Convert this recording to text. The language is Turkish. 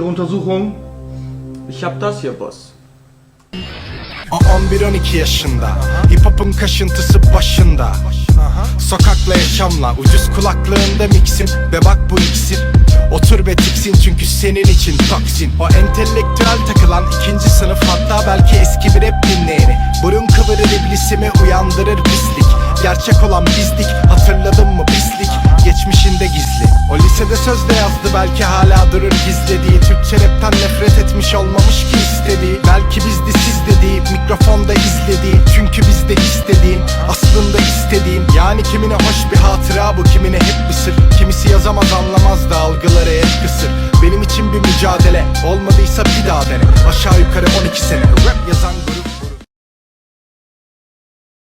Untersuchung. Ich hab das hier, Boss. O 11-12 yaşında. Hip hop'un kaşıntısı başında. Sokakla yaşamla ucuz kulaklığında mixim Ve bak bu iksir. Otur ve tiksin çünkü senin için toksin. O entelektüel takılan ikinci sınıf hatta belki eski bir rap dinleyeni. Burun kıvırır iblisimi uyandırır pislik. Gerçek olan bizdik hatırladın mı pislik? Geçmişinde gizli O lisede sözde yazdı belki hala durur gizlediği. Türkçe rapten nefret etmiş olmamış ki istediği. Belki bizdi siz dediği mikrofonda izlediği. Çünkü bizde istediğin aslında istediğin. Yani kimine hoş bir hatıra bu kimine hep bir sır Kimisi yazamaz anlamaz da algıları hep kısır. Benim için bir mücadele olmadıysa bir daha dene. Aşağı yukarı